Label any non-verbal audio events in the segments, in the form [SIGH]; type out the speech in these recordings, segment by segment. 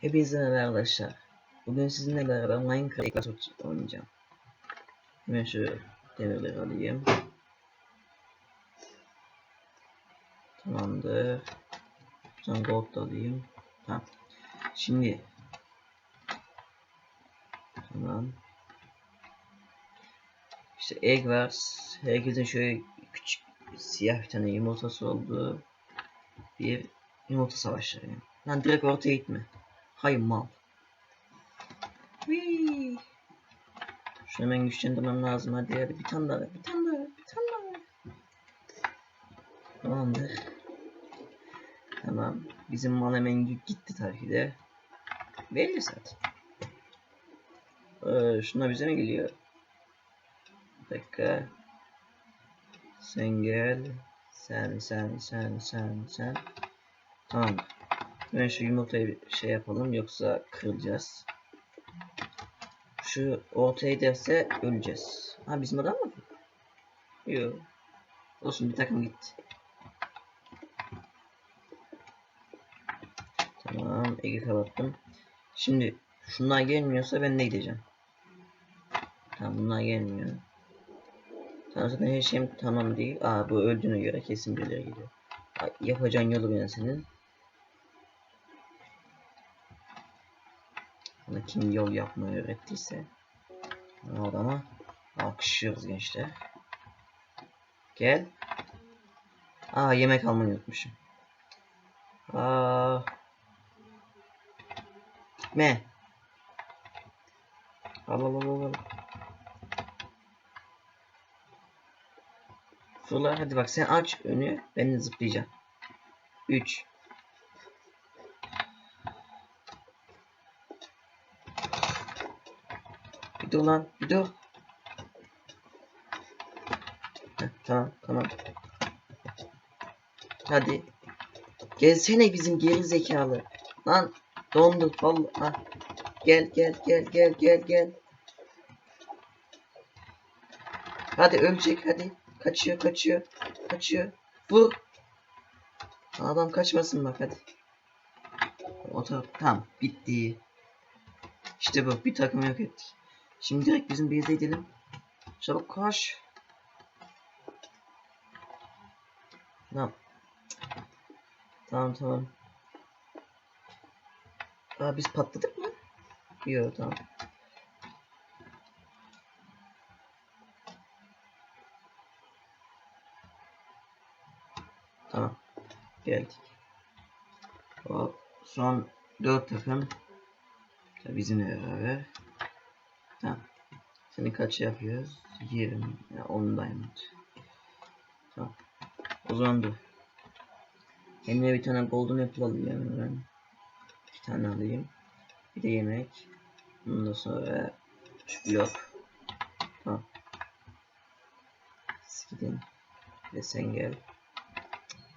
Hepinize merhaba arkadaşlar. Bugün sizinle beraber Minecraft Clash oynayacağım. Hemen şu demirleri alayım. Tamamdır. Sonra gold da alayım. Tamam. Şimdi Tamam. İşte egg var. Herkesin şöyle küçük siyah bir tane yumurtası olduğu bir yumurta savaşları. Yani. Lan direkt ortaya gitme. Hayır mal. Whee! Şunu hemen güçlendirmem lazım hadi hadi bir tane daha bir tane daha bir tane daha. Tamamdır. Tamam. Bizim mal hemen gitti tabii ki de. Belli zaten. Ee, şuna bize mi geliyor? Bir dakika. Sen gel. Sen sen sen sen sen. Tamam. Ben şu yumurtayı şey yapalım yoksa kırılacağız. Şu ortaya giderse öleceğiz. Ha bizim adam mı? Yok. Olsun bir takım gitti. Tamam Ege kapattım. Şimdi şunlar gelmiyorsa ben de gideceğim. Tamam bunlar gelmiyor. Tamam zaten her şeyim tamam değil. Aa bu öldüğüne göre kesin birileri geliyor. Aa, yapacağın yolu ben senin. Bana kim yol yapmayı öğrettiyse o adama alkışlıyoruz gençler. Gel. Aa yemek almayı unutmuşum. Aa. Me. Al al al al. Fırla hadi bak sen aç önü ben zıplayacağım. 3 Bir dur lan bir dur. Heh, tamam tamam. Hadi. Gelsene bizim geri zekalı. Lan donduk vallahi. Gel gel gel gel gel gel. Hadi ölecek hadi. Kaçıyor kaçıyor. Kaçıyor. Vur. Adam kaçmasın bak hadi. O taraf tamam bitti. İşte bu bir takım yok ettik. Şimdi direkt bizim base'e gidelim. Çabuk koş. Tamam. Tamam tamam. Aa biz patladık mı? Yok tamam. Tamam. Geldik. O son 4 takım. Bizimle beraber. Tamam. Seni kaç yapıyoruz? 20. Ya 10 diamond. Tamam. O zaman dur. Kendime bir tane golden apple alayım ben. Bir tane alayım. Bir de yemek. Ondan sonra şu blok. Tamam. Siz gidin. Ve sen gel.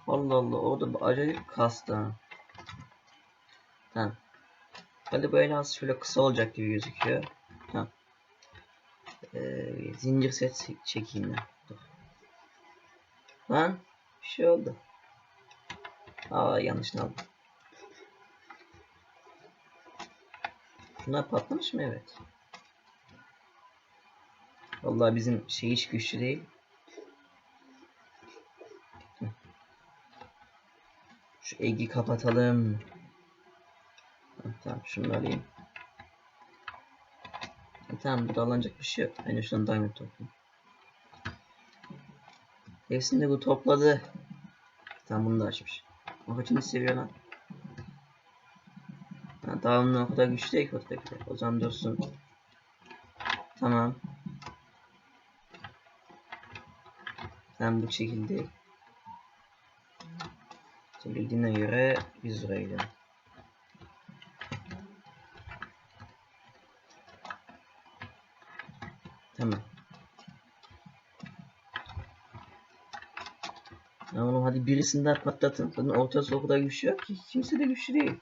Allah Allah orada bir acayip kastı ha. Tamam. Hadi böyle az şöyle kısa olacak gibi gözüküyor. Ee, zincir set çekeyim ben. Lan bir şey oldu. Aa yanlış aldım. Bunlar patlamış mı? Evet. Vallahi bizim şey hiç güçlü değil. Şu egi kapatalım. Tamam şunu alayım. Tamam burada alınacak bir şey yok. Ben de şuradan diamond toplayayım. Hepsini de bu topladı. Tamam bunu da açmış. O kaçını seviyor lan. Ha, o kadar güçlü değil ki. O zaman dursun. Tamam. Sen bu şekilde Çekildiğine göre biz buraya Tamam. Ya oğlum hadi birisini daha patlatın. Zaten ortası o kadar güçlü yok ki. Kimse de güçlü değil.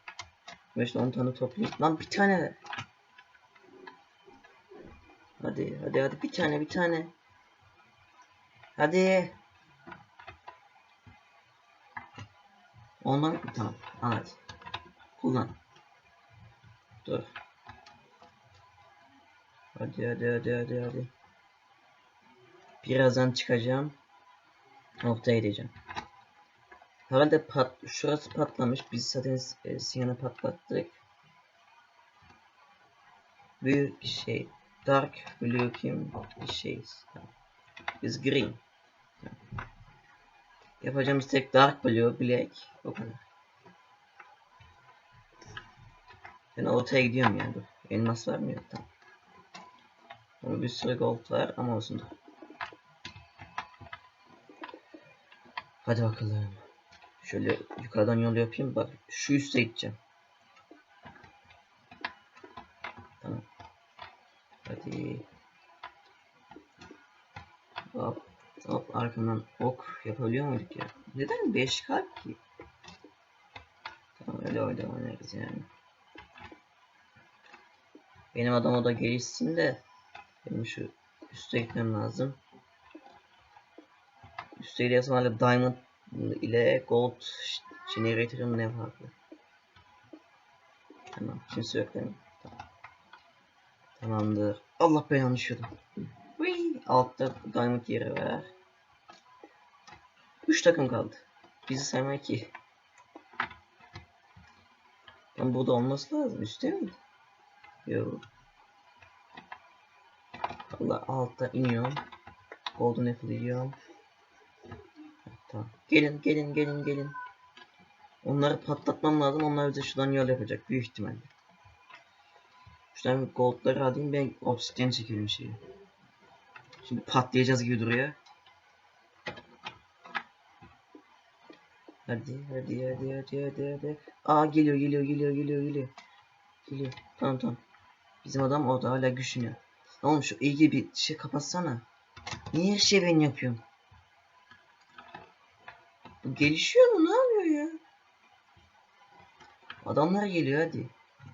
İşte 10 tane toplayayım. Lan bir tane. Hadi hadi hadi bir tane bir tane. Hadi. Ondan tamam. Al hadi. Kullan. Dur. Hadi hadi hadi hadi hadi. Birazdan çıkacağım. Noktaya gideceğim. Herhalde pat şurası patlamış. Biz zaten e, Siyan'ı patlattık. Büyük şey. Dark blue kim bir şey. Biz green. Yapacağımız tek dark blue black. O kadar. Ben ortaya gidiyorum yani. Elmas var mı? Yok. Tamam. Ama bir sürü gold var ama olsun dur. Hadi bakalım. Şöyle yukarıdan yol yapayım. Bak şu üste gideceğim. Tamam. Hadi. Hop. Hop arkamdan ok yapabiliyor muyduk ya? Neden 5 kalp ki? Tamam öyle öyle oynarız yani. Benim adam o da gelişsin de benim şu üste gitmem lazım. Üste gidiyorsam hala diamond ile gold generator'ın ne farklı? Tamam kimse yok mi? Tamamdır. Allah ben yanlış yudum. Altta diamond yeri var. 3 takım kaldı. Bizi saymaya ki. Lan burada olması lazım. Üstte miydi? Yok. Allah altta iniyorum. Golden apple yiyorum. Gelin gelin gelin gelin. Onları patlatmam lazım. Onlar bize şuradan yol yapacak büyük ihtimalle. Şuradan goldları alayım ben obsidian çekelim şeyi. Şimdi patlayacağız gibi duruyor. Hadi hadi hadi hadi hadi hadi. Aa geliyor geliyor geliyor geliyor geliyor. Geliyor. Tamam tamam. Bizim adam orada hala güçleniyor. Oğlum şu ilgi bir şey kapatsana. Niye her şey ben yapıyorum? Bu gelişiyor mu? Ne yapıyor ya? Adamlar geliyor hadi.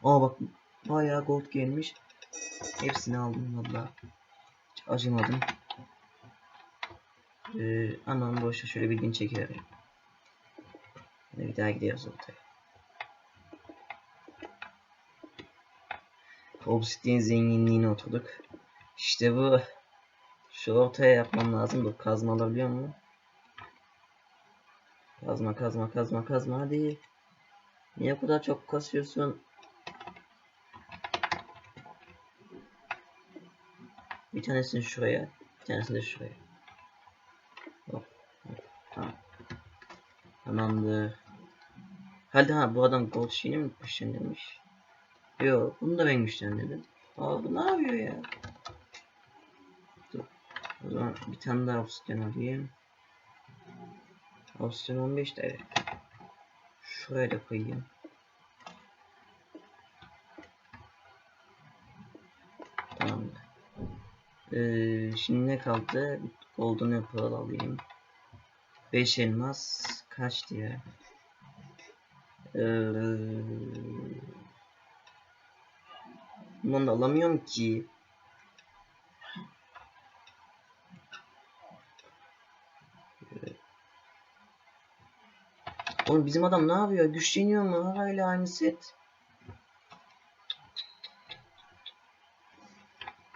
Aa bak bayağı gold gelmiş. Hepsini aldım valla. Acımadım. Ee, anam boşa şöyle bir gün. Hadi bir daha gidiyoruz ortaya. Obsidian zenginliğine oturduk. İşte bu. Şu ortaya yapmam lazım. Dur kazma alabiliyor mu? Kazma kazma kazma kazma hadi. Niye bu kadar çok kasıyorsun? Bir tanesini şuraya, bir tanesini de şuraya. Hop, tamam. Tamamdır. Hadi ha bu adam gold şeyini mi güçlendirmiş? Yok bunu da ben güçlendirdim. Aa bu ne yapıyor ya? Dur. O zaman bir tane daha obsidian alayım. Obsidian 15 de evet. Şuraya da koyayım. Tamamdır. Ee, şimdi ne kaldı? Golden Apple alayım. 5 elmas kaç diye. Ee, bunu da alamıyorum ki. Oğlum bizim adam ne yapıyor? Güçleniyor mu? Hala aynı set.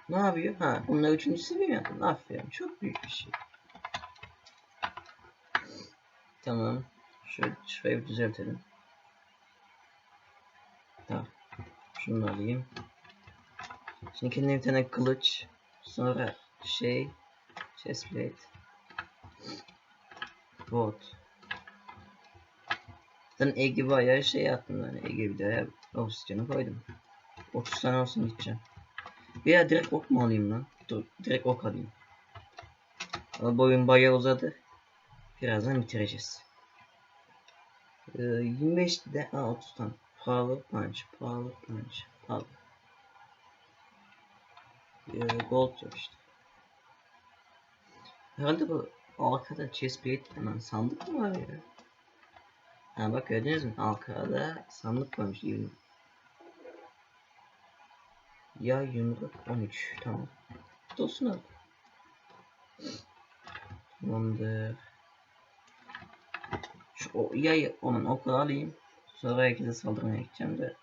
Ne yapıyor? Ha, bunlar üçüncü seviye mi yaptın? Aferin. Çok büyük bir şey. Tamam. Şöyle şurayı düzeltelim. Tamam. Şunu alayım. Şimdi kendine bir tane kılıç. Sonra şey. Chestplate. Bot. Ben Ege bayağı şey yaptım yani Ege bir de obsidyonu koydum. 30 tane olsun gideceğim. Veya direkt ok mu alayım lan? Dur direkt ok alayım. Ama boyun bayağı uzadı. Birazdan bitireceğiz. Ee, 25 de Aa, 30 tane. Pahalı punch, pahalı punch, pahalı. Ee, gold yok işte. Herhalde bu arkada chestplate hemen sandık mı var ya? Ha bak gördünüz mü? Arkada sandık koymuş gibi. Ya yumruk 13 tamam. Dostun al. Tamamdır. Şu o yayı onun oku alayım. Sonra herkese saldırmaya gideceğim de.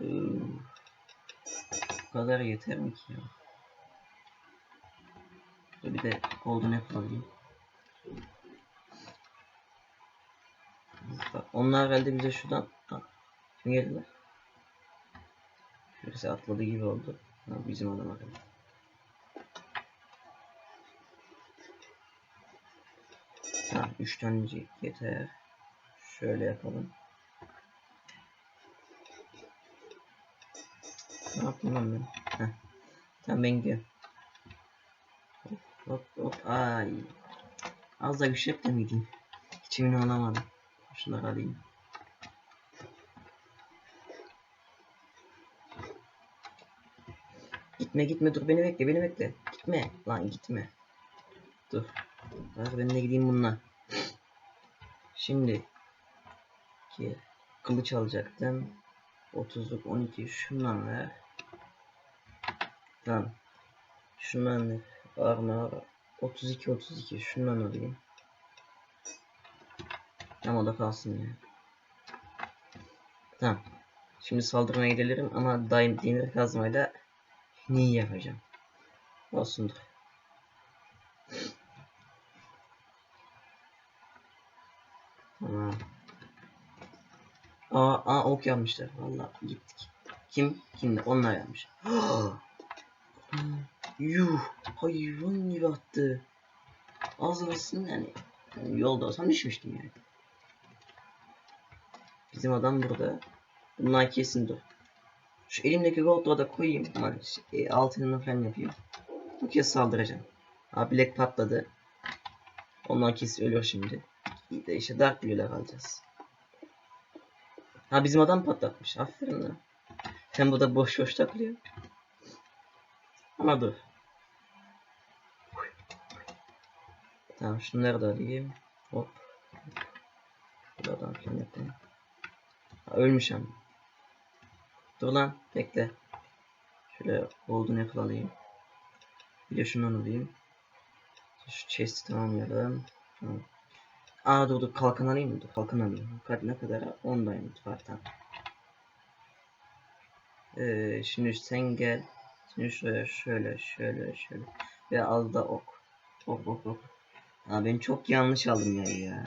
Bu kadar yeter mi ki ya? Dur Bir de golden apple alayım. Onlar herhalde bize şuradan ha, kim geldiler? Birisi atladı gibi oldu. Ha, bizim adam herhalde. Tamam 3 tanecik yeter. Şöyle yapalım. Ne yaptım lan ben? Heh. Tamam ben gidiyorum. Hop hop ay. Az da güçlük de miydim? Hiç emin olamadım. Şunları alayım. Gitme gitme dur beni bekle beni bekle. Gitme lan gitme. Dur. Bak ben de gideyim bununla. Şimdi ki kılıç alacaktım. 30'luk 12 şundan ver. Tamam. Şundan ver. Armor 32 32 şundan alayım. Ama da kalsın ya. Tamam. Şimdi saldırmaya gidelim ama daim demir kazmayla neyi yapacağım? Olsundur. Aa, aa ok yapmışlar. Vallahi gittik. Kim? Kimdi? Onlar yapmış. [GASPS] Yuh. Hayvan gibi attı. Az yani. yani. Yolda olsam düşmüştüm yani. Bizim adam burada. Bunlar kesin dur. Şu elimdeki gold'u da koyayım. Ama e, altını falan yapayım. Bu kez saldıracağım. Aa Black patladı. Onlar kesin ölüyor şimdi. İyi de işte Dark Blue'ler alacağız. Ha bizim adam patlatmış. Aferin lan. Hem bu da boş boş takılıyor. Ama dur. Tamam şunları da alayım. Hop. Buradan. Ha, ölmüş ama. Dur lan bekle. Şöyle golden apple alayım. Bir de şundan alayım. Şu chest'i tamamlayalım. Tamam. Aa dur dur kalkan alayım mı? Dur kalkan alayım. Kaç ne kadar? 10 diamond var tamam. Ee, şimdi sen gel. Şimdi şöyle şöyle şöyle şöyle. Ve al da ok. Ok ok ok. Aa ben çok yanlış aldım ya ya.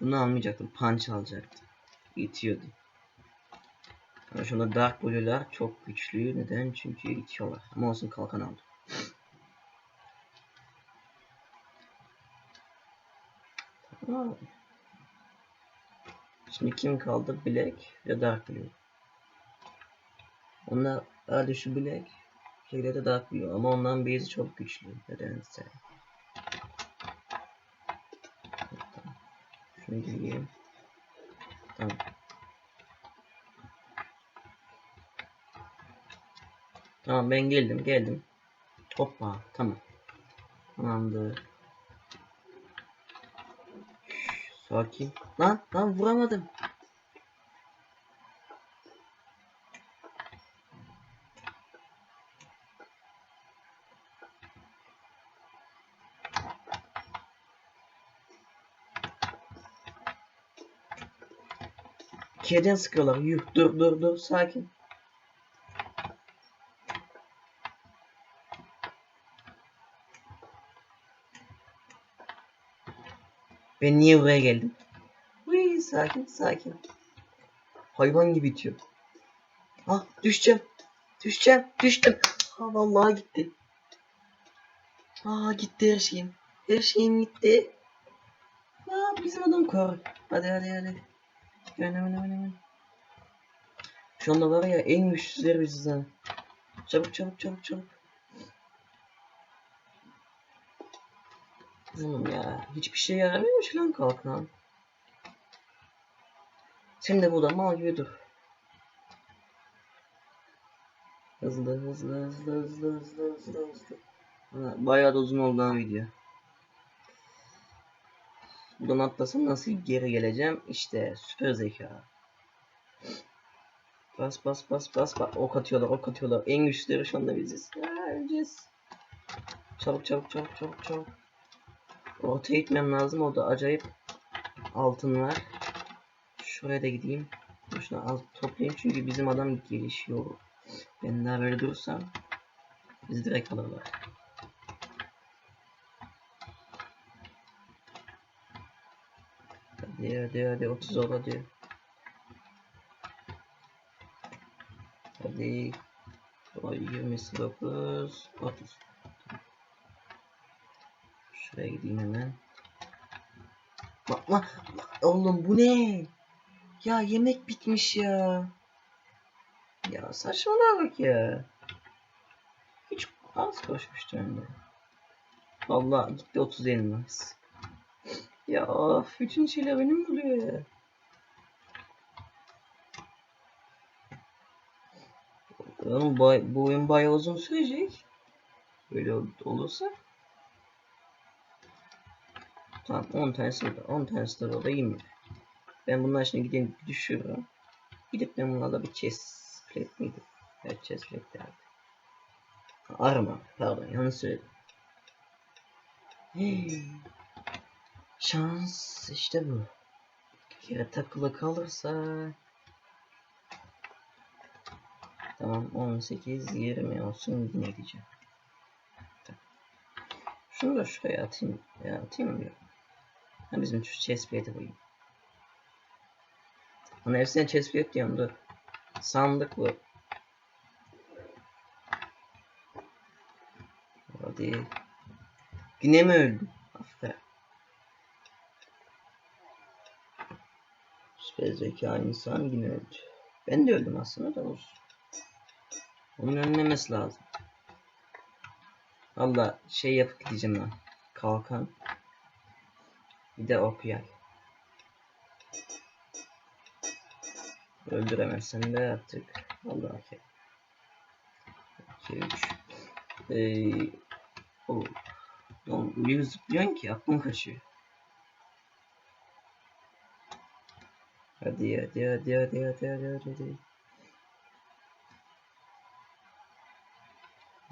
Bunu almayacaktım. Punch alacaktım. İtiyordu. Ama şunda Dark Blue'lar çok güçlü. Neden? Çünkü itiyorlar. Ama olsun kalkan aldım. Tamam. Şimdi kim kaldı? Black ve Dark Blue. Onlar hadi şu Black. Şeyde de Dark Blue ama ondan base'i çok güçlü. Nedense. Tamam. Şunu giyeyim. Tamam. Tamam ben geldim geldim. Hoppa tamam. Tamamdır. Sakin. Lan lan vuramadım. Kediden sıkıyorlar. Yuh dur dur dur sakin. Ben niye buraya geldim? Uy, sakin sakin. Hayvan gibi itiyor. Ah düşeceğim. Düşeceğim. Düştüm. Ha vallahi gitti. Aa gitti her şeyim. Her şeyim gitti. Aa bizim adam kor. Hadi hadi hadi. Hemen hemen hemen. Şu anda var ya en güçsüzleri biziz ha. Çabuk çabuk çabuk çabuk. Oğlum ya hiçbir şey yaramıyormuş lan kalkan. Sen de burada mal gibi dur. Hızlı hızlı hızlı hızlı hızlı hızlı hızlı. Bayağı da uzun oldu ha video. Buradan atlasam nasıl geri geleceğim? İşte süper zeka. Bas bas bas bas bas. Ok atıyorlar ok atıyorlar. En güçlüleri şu anda biziz. Ha, öleceğiz. Çabuk çabuk çabuk çabuk çabuk. Ortaya gitmem lazım. Orada acayip altın var. Şuraya da gideyim. Şunu az toplayayım çünkü bizim adam gelişiyor. Ben daha böyle durursam biz direkt alırlar. Hadi hadi hadi 30 ol hadi. Hadi. O 29 30. Şuraya gideyim hemen. Bak bak oğlum bu ne? Ya yemek bitmiş ya. Ya saçmalığa bak ya. Hiç az koşmuştu önde. Allah gitti 30 elmas. Ya of, bütün şeyler benim oluyor ya. Oğlum bu, oyun bayağı uzun sürecek. Böyle ol- olursa. Tamam 10 tanesi burada. 10 tanesi de burada 20. Ben bunlar şimdi gideyim düşürürüm. Gidip ben bunlarla bir chest plate miydi? Evet chest plate derdi. Arma pardon yanlış söyledim. Şans işte bu. Bir kere takılı kalırsa Tamam 18 20 olsun yine gideceğim. Tamam. Şunu da şuraya atayım. Ya atayım mı? Ha bizim şu chest plate'e koyayım. Ona hepsine chest plate diyorum dur. Sandık bu. Hadi. Yine mi öldüm? Aferin. Süper zeka insan yine öldü. Ben de öldüm aslında da olsun. Onun önlemesi lazım. Valla şey yapıp gideceğim ben. Kalkan. Bir de ok yay. Öldüremezsem de artık. Allah ki. 2 3 Eee Oğlum öyle bir zıplıyorsun ki aklım kaçıyor. Hadi hadi hadi hadi hadi hadi hadi.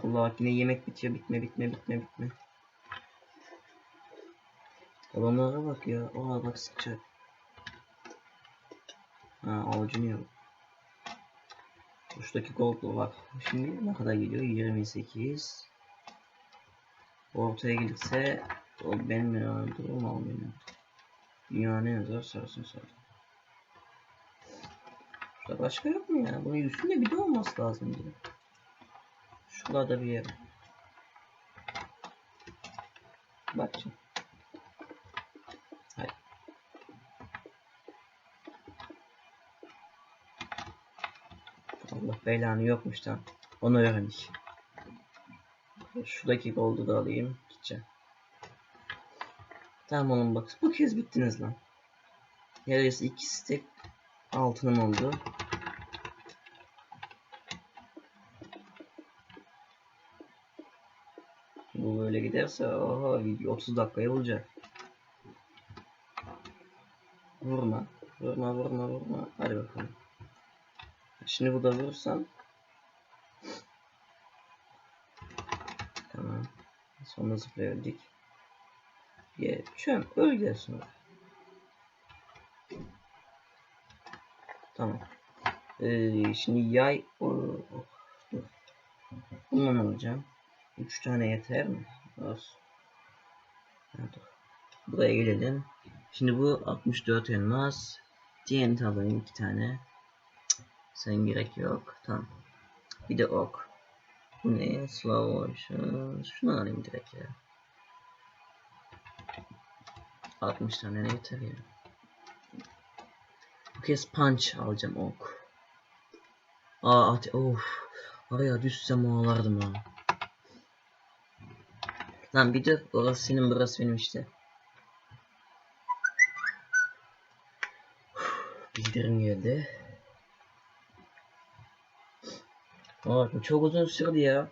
Allah yine yemek bitiyor bitme bitme bitme bitme. Adamlara bak ya. Oha bak sıkacak. Ha avucunu yiyor. Uçtaki gold'lu bak. Şimdi ne kadar geliyor? 28. Ortaya gelirse o benim ya durum almıyor. Dünya ne yazar sorsun sor. Şurada başka yok mu ya? Bunun üstünde bir de olması lazım diye. Şurada bir yer. Bak şimdi. Hayır. Allah belanı yokmuş lan. Onu öğrendik. Şuradaki goldu da alayım. Gideceğim. Tamam oğlum bak. Bu kez bittiniz lan. Neredeyse iki stack altınım oldu. Bu böyle giderse oha video 30 dakikaya olacak. Vurma. Vurma vurma vurma. Hadi bakalım. Şimdi bu da vurursam Tamam. Sonra zıplayabildik. Ye, çöm, öl gelsin. Tamam. Ee, şimdi yay o, o- dur. Bundan alacağım. 3 tane yeter mi? Olsun. Dur. Buraya gelelim. Şimdi bu 64 elmas. TNT alayım 2 tane. Cık, Sen gerek yok. Tamam. Bir de ok. Bu ne? Slow motion. Şunu alayım direkt ya. 60 tane ne yeter ya. Bu kez punch alacağım ok. Aa at of. Araya düşsem ağlardım ha. Lan bir dur. Orası senin burası benim işte. Bildirim geldi. Aa çok uzun sürdü ya.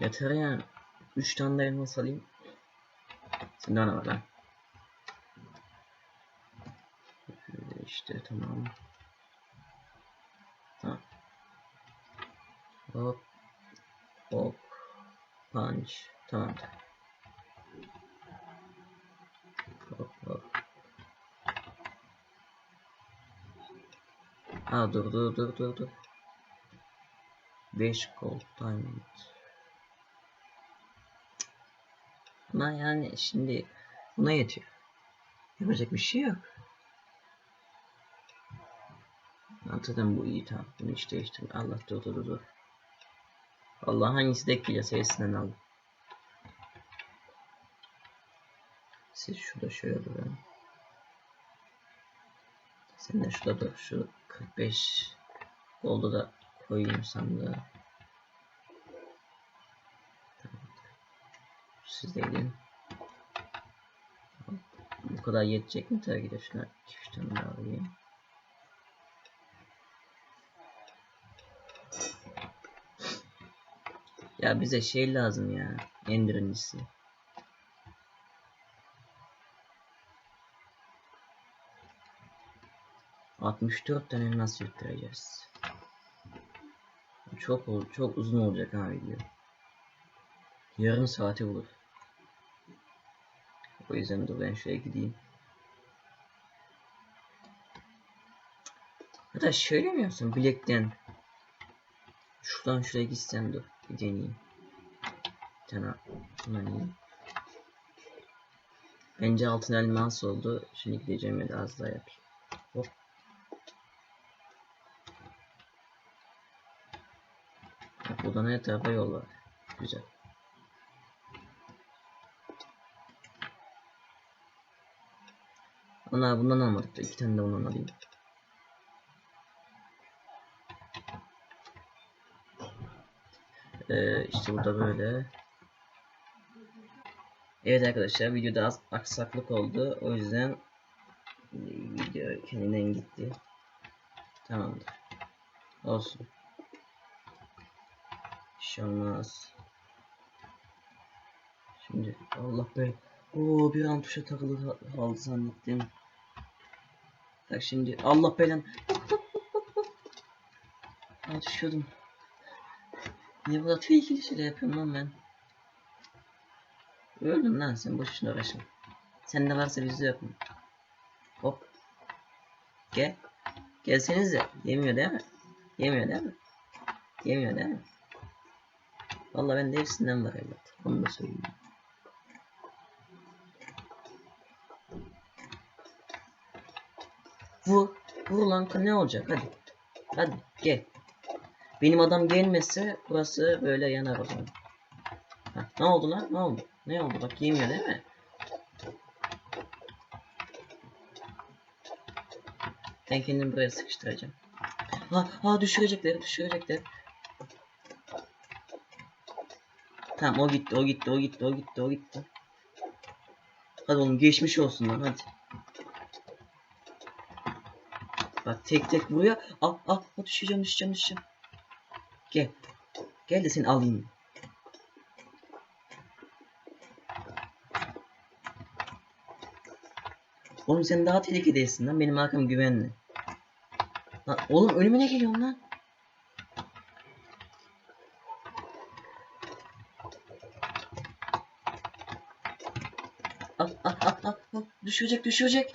Yeter yani. 3 tane de elmas alayım. Şimdi ana var lan. Şöyle işte tamam. Tamam. Hop. Hop. Punch. Tamam. Hop hop. Ha dur dur dur dur dur. 5 gold diamond. Ama yani şimdi buna yetiyor. Yapacak bir şey yok. Zaten bu iyi tamam. Bunu hiç değiştirme. Allah dur dur. Allah hangisi denk geliyor sayısından al. Siz şurada şöyle durun. Sen de şurada dur. Şu 45 oldu da koyayım sandığa. Siz de gidin. Bu kadar yetecek mi? Tabii ki de şuna 2-3 tane daha alayım. Ya bize şey lazım ya. Ender'ıncısı. Altmış dört tane nasıl yutturacağız? Çok çok uzun olacak ha video. Yarım saati bulur. O yüzden dur ben şuraya gideyim. Da şöyle mi yapsam bilekten Şuradan şuraya gitsem dur bir deneyeyim. Bundan yiyeyim. Bence altın elmas oldu. Şimdi gideceğim da az daha yapayım. Hop. Bak buradan her tarafa yol var. Güzel. Ana bundan almadık da iki tane de bundan alayım. Ee, işte burada böyle. Evet arkadaşlar videoda az aksaklık oldu. O yüzden video kendinden gitti. Tamamdır. Olsun. Bir şey olmaz. Şimdi Allah be. Oo bir an tuşa takılı kaldı zannettim. Bak şimdi Allah belan. Aa düşüyordum. Niye bu tehlikeli şeyler yapıyorum lan ben? Öldün lan sen boşuna uğraşma. Sende varsa bizde yok? Hop. Gel. Gelsenize. Yemiyor değil mi? Yemiyor değil mi? Yemiyor değil mi? Vallahi bende hepsinden var evlat. Onu da söyleyeyim. Vur. Vur lan ne olacak hadi. Hadi gel. Benim adam gelmezse burası böyle yanar o zaman. Heh, ne oldu lan? Ne oldu? Ne oldu? Bak yemiyor değil mi? Ben kendimi buraya sıkıştıracağım. Ha, ha düşürecekler, düşürecekler. Tamam o gitti, o gitti, o gitti, o gitti, o gitti. Hadi oğlum geçmiş olsun lan hadi. Bak tek tek. Al al, al düşeceğim, düşeceğim, düşeceğim. Gel. Gel de seni alayım. Oğlum sen daha tehlikedesin lan. Benim arkam güvenli. Lan oğlum önüme ne geliyor lan? Al al al al. al. Düşecek.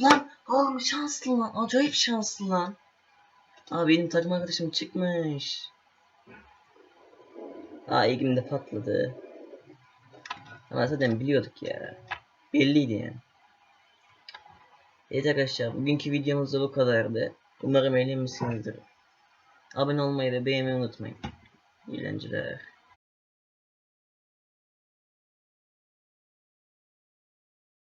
Lan oğlum şanslı lan. Acayip şanslı lan. Aa benim takım arkadaşım çıkmış. Aa ilgim de patladı. Ama zaten biliyorduk ya. Belliydi yani. Evet arkadaşlar bugünkü videomuz da bu kadardı. Umarım eğlenmişsinizdir. Abone olmayı ve beğenmeyi unutmayın. Eğlenceler.